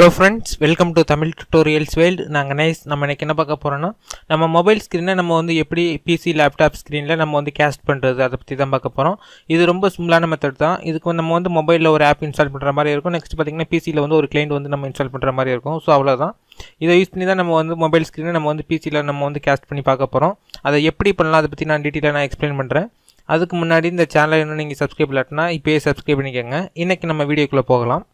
Hello friends welcome to Tamil tutorials world நாங்கள் nice நம்ம இன்னைக்கு என்ன பார்க்க போகிறோன்னா நம்ம மொபைல் ஸ்க்ரீனை நம்ம வந்து எப்படி பிசி லேப்டாப் ஸ்க்ரீனில் நம்ம வந்து கேஸ்ட் பண்ணுறது அதை பற்றி தான் பார்க்க போகிறோம் இது ரொம்ப சிம்பிளான மெத்தட் தான். இதுக்கு வந்து நம்ம வந்து மொபைலில் ஒரு ஆப் இன்ஸ்டால் பண்ணுற மாதிரி இருக்கும். நெக்ஸ்ட் பார்த்திங்கன்னா பிசியில் வந்து ஒரு கிளைண்ட் வந்து நம்ம இன்ஸ்டால் பண்ணுற மாதிரி இருக்கும். ஸோ அவ்வளோதான் இதை யூஸ் பண்ணி தான் நம்ம வந்து மொபைல் ஸ்க்ரீனை நம்ம வந்து பிசியில் நம்ம வந்து கேஸ்ட் பண்ணி பார்க்க போகிறோம் அதை எப்படி பண்ணலாம் அதை பற்றி நான் டீட்டெயிலாக நான் எக்ஸ்பிளைன் பண்ணுறேன் அதுக்கு முன்னாடி இந்த சேனலை இன்னும் நீங்கள் சப்ஸ்கிரைப் இல்லாட்டினா இப்போயே சப்ஸ்கிரைப் பண்ணிக்கோங்க. இன்றைக்கி நம்ம வீடியோக்குள்ளே போகலாம்.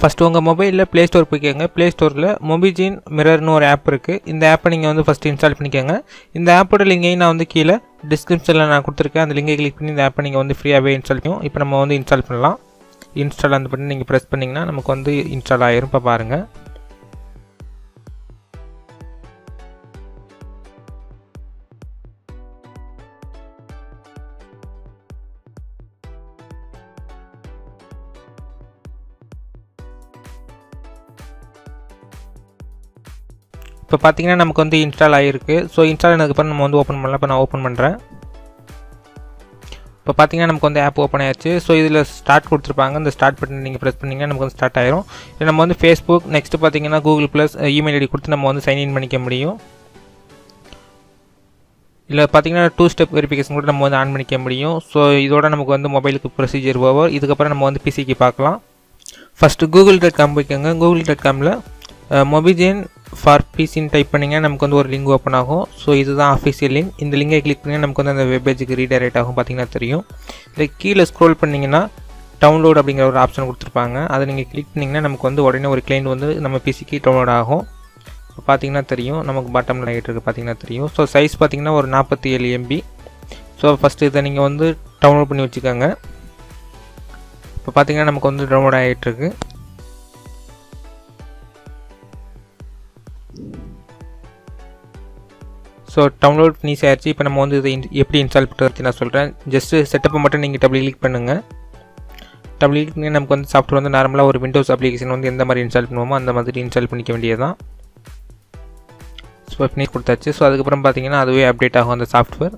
ஃபஸ்ட்டு உங்கள் மொபைலில் ப்ளே ஸ்டோர் போய்க்கோங்க ப்ளே ஸ்டோரில் மொபிஜின் மிரர்னு ஒரு ஆப் இருக்குது இந்த ஆப்பை நீங்கள் வந்து ஃபஸ்ட்டு இன்ஸ்டால் பண்ணிக்கோங்க இந்த ஆப்போட லிங்கையும் நான் வந்து கீழே டிஸ்கிரிப்ஷனில் நான் கொடுத்துருக்கேன். அந்த லிங்கை கிளிக் பண்ணி இந்த ஆப்பை நீங்கள் வந்து ஃப்ரீயாகவே இன்ஸ்டால் பண்ணுவோம் இப்போ நம்ம வந்து இன்ஸ்டால் பண்ணலாம். இன்ஸ்டால் அந்த பண்ணி நீங்கள் ப்ரெஸ் பண்ணிங்கன்னா நமக்கு வந்து இன்ஸ்டால் ஆயிரும். இப்போ பாருங்கள் இப்போ பார்த்தீங்கன்னா நமக்கு வந்து இன்ஸ்டால் ஆகிருக்கு ஸோ இன்ஸ்டால் ஆனதுக்கப்புறம் நம்ம வந்து ஓப்பன் பண்ணலாம். இப்போ நான் ஓப்பன் பண்ணுறேன் இப்போ பார்த்தீங்கன்னா நமக்கு வந்து ஆப் ஓப்பன் ஆயிடுச்சு. ஸோ இதில் ஸ்டார்ட் கொடுத்துருப்பாங்க. இந்த ஸ்டார்ட் பட்டன் நீங்கள் ப்ரெஸ் பண்ணிங்கன்னா நமக்கு வந்து ஸ்டார்ட் ஆயிரும். இல்லை நம்ம வந்து ஃபேஸ்புக் நெக்ஸ்ட்டு பார்த்தீங்கன்னா கூகுள் ப்ளஸ் இமெயில் ஐடி கொடுத்து நம்ம வந்து சைன்இன் பண்ணிக்க முடியும். இல்லை பார்த்தீங்கன்னா டூ ஸ்டெப் வெரிஃபிகேஷன் கூட நம்ம வந்து ஆன் பண்ணிக்க முடியும். ஸோ இதோட நமக்கு வந்து மொபைலுக்கு ப்ரொசீஜர் ஓவர் இதுக்கப்புறம் நம்ம வந்து பிசிக்கு பார்க்கலாம். ஃபஸ்ட்டு கூகுள் டாட் காம் போய்க்கோங்க. கூகுள் டாட் காமில் மொபிஜின் ஃபார் பிசின்னு டைப் பண்ணிங்கன்னா நமக்கு வந்து ஒரு லிங்க் ஓப்பன் ஆகும். ஸோ இதுதான் ஆஃபீஷியல் லிங்க் இந்த லிங்கை கிளிக் பண்ணி நமக்கு வந்து அந்த வெப்பேஜுக்கு ரீடைரக்ட் ஆகும் பார்த்தீங்கன்னா தெரியும். இல்லை கீழே ஸ்க்ரோல் பண்ணிங்கன்னா டவுன்லோட் அப்படிங்கிற ஒரு ஆப்ஷன் கொடுத்துருப்பாங்க. அதை நீங்கள் கிளிக் பண்ணிங்கன்னா நமக்கு வந்து உடனே ஒரு கிளைண்ட் வந்து நம்ம பிசிக்கு டவுன்லோட் ஆகும். இப்போ பார்த்தீங்கன்னா தெரியும். நமக்கு பாட்டமில் ஆகிட்டு இருக்குது பார்த்தீங்கன்னா தெரியும். ஸோ சைஸ் பார்த்தீங்கன்னா ஒரு நாற்பத்தி ஏழு எம்பி ஸோ ஃபஸ்ட்டு இதை நீங்கள் வந்து டவுன்லோட் பண்ணி வச்சுக்கோங்க. இப்போ பார்த்தீங்கன்னா நமக்கு வந்து டவுன்லோட் ஆகிட்டு ஸோ டவுன்லோட் பண்ணி ஆயிடுச்சு இப்போ நம்ம வந்து இதை இன்- எப்படி இன்ஸ்டால் பண்ணுறது நான் சொல்கிறேன் ஜஸ்ட்டு செட்டப்பை மட்டும் நீங்கள் டபுள் கிளிக் பண்ணுங்கள் டபுள் கிளிக் பண்ணி நமக்கு வந்து சாஃப்ட்வேர் வந்து நார்மலாக ஒரு விண்டோஸ் அப்ளிகேஷன் வந்து எந்த மாதிரி இன்ஸ்டால் பண்ணுவோமோ அந்த மாதிரி இன்ஸ்டால் பண்ணிக்க வேண்டியது தான் ஸோ பண்ணி கொடுத்தாச்சு. ஸோ அதுக்கப்புறம் பார்த்தீங்கன்னா அதுவே அப்டேட் ஆகும் அந்த சாஃப்ட்வேர்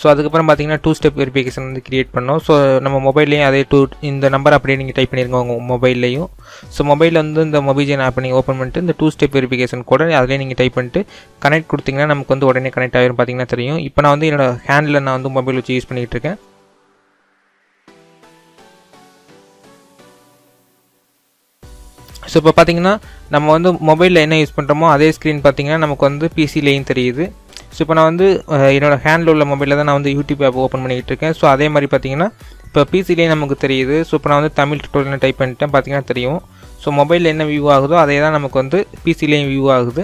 ஸோ அதுக்கப்புறம் பார்த்தீங்கன்னா டூ ஸ்டெப் வெரிஃபிகேஷன் வந்து கிரியேட் பண்ணோம். ஸோ நம்ம மொபைல்லையும் அதே டூ இந்த நம்பர் அப்படியே நீங்கள் டைப் பண்ணியிருக்கோம் உங்கள் மொபைல்லையும் ஸோ மொபைலில் வந்து இந்த மொபைஜன் ஆப் நீங்கள் ஓப்பன் பண்ணிட்டு இந்த டூ ஸ்டெப் வெரிஃபிகேஷன் கூட அதிலே நீங்கள் டைப் பண்ணிட்டு கனெக்ட் கொடுத்தீங்கன்னா நமக்கு வந்து உடனே கனெக்ட் ஆகிரும் பார்த்தீங்கன்னா தெரியும். இப்போ நான் வந்து என்னோட ஹேண்டில் நான் வந்து மொபைல் வச்சு யூஸ் பண்ணிகிட்டு இருக்கேன். ஸோ இப்போ பார்த்தீங்கன்னா நம்ம வந்து மொபைலில் என்ன யூஸ் பண்ணுறோமோ அதே ஸ்க்ரீன் பார்த்தீங்கன்னா நமக்கு வந்து பிசிலேயும் தெரியுது. ஸோ இப்போ நான் வந்து என்னோடய ஹேண்டில் உள்ள மொபைலில் தான் நான் வந்து யூடியூப் ஆப் ஓப்பன் பண்ணிக்கிட்டு இருக்கேன். ஸோ அதே மாதிரி பார்த்தீங்கன்னா இப்போ பிசிலேயே நமக்கு தெரியுது. ஸோ இப்போ நான் வந்து தமிழ் டுட்டோரியல் டைப் பண்ணிட்டேன். பார்த்தீங்கன்னா தெரியும். ஸோ மொபைலில் என்ன வியூ ஆகுதோ அதே தான் நமக்கு வந்து பிசிலேயும் வியூ ஆகுது.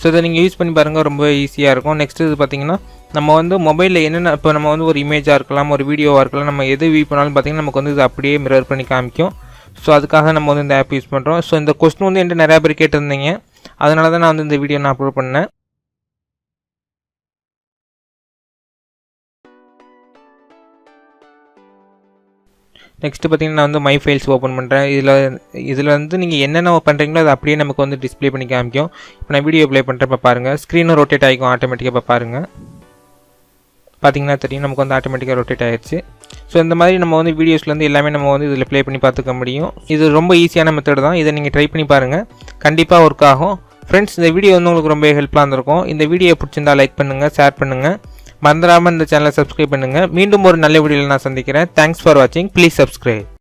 ஸோ இதை நீங்கள் யூஸ் பண்ணி பாருங்கள் ரொம்ப ஈஸியாக இருக்கும். நெக்ஸ்ட் இது பார்த்தீங்கன்னா நம்ம வந்து மொபைலில் என்னென்ன இப்போ நம்ம வந்து ஒரு இமேஜாக இருக்கலாம் ஒரு வீடியோவாக இருக்கலாம் நம்ம எது வியூ பண்ணாலும் பார்த்தீங்கன்னா நமக்கு வந்து இது அப்படியே மிரர் பண்ணி காமிக்கும். ஸோ அதுக்காக நம்ம வந்து இந்த ஆப் யூஸ் பண்ணுறோம் ஸோ இந்த கொஸ்டின் வந்து என்கிட்ட நிறையா பேர் கேட்டிருந்தீங்க. அதனால தான் நான் வந்து இந்த வீடியோ நான் அப்லோட் பண்ணேன். நெக்ஸ்ட்டு பார்த்தீங்கன்னா நான் வந்து மை ஃபைல்ஸ் ஓப்பன் பண்ணுறேன் இதில் இதில் வந்து நீங்கள் என்னென்ன பண்ணுறீங்களோ அது அப்படியே நமக்கு வந்து டிஸ்பிளே பண்ணி காமிக்கும். இப்போ நான் வீடியோ ப்ளே பண்ணுறப்ப பாருங்கள் ஸ்க்ரீனும் ரொட்டேட் ஆகிக்கும் ஆட்டோமேட்டிக்காக இப்போ பாருங்கள் பார்த்தீங்கன்னா தெரியும் நமக்கு வந்து ஆட்டோமேட்டிக்காக ரொட்டேட் ஆயிடுச்சு ஸோ இந்த மாதிரி நம்ம வந்து வீடியோஸ்லேருந்து எல்லாமே நம்ம வந்து இதில் ப்ளே பண்ணி பார்த்துக்க முடியும். இது ரொம்ப ஈஸியான மெத்தட் தான். இதை நீங்கள் ட்ரை பண்ணி பாருங்கள் கண்டிப்பாக ஒர்க் ஆகும். ஃப்ரெண்ட்ஸ் இந்த வீடியோ வந்து உங்களுக்கு ரொம்ப ஹெல்ப்ஃபுல்லாக இருந்திருக்கும். இந்த வீடியோ பிடிச்சிருந்தா லைக் பண்ணுங்கள் ஷேர் பண்ணுங்கள் மறந்துடாமல் இந்த சேனலை சப்ஸ்கிரைப் பண்ணுங்கள் மீண்டும் ஒரு நல்ல வீடியோவில் நான் சந்திக்கிறேன். தேங்க்ஸ் ஃபார் வாட்சிங் ப்ளீஸ் சப்ஸ்கிரைப்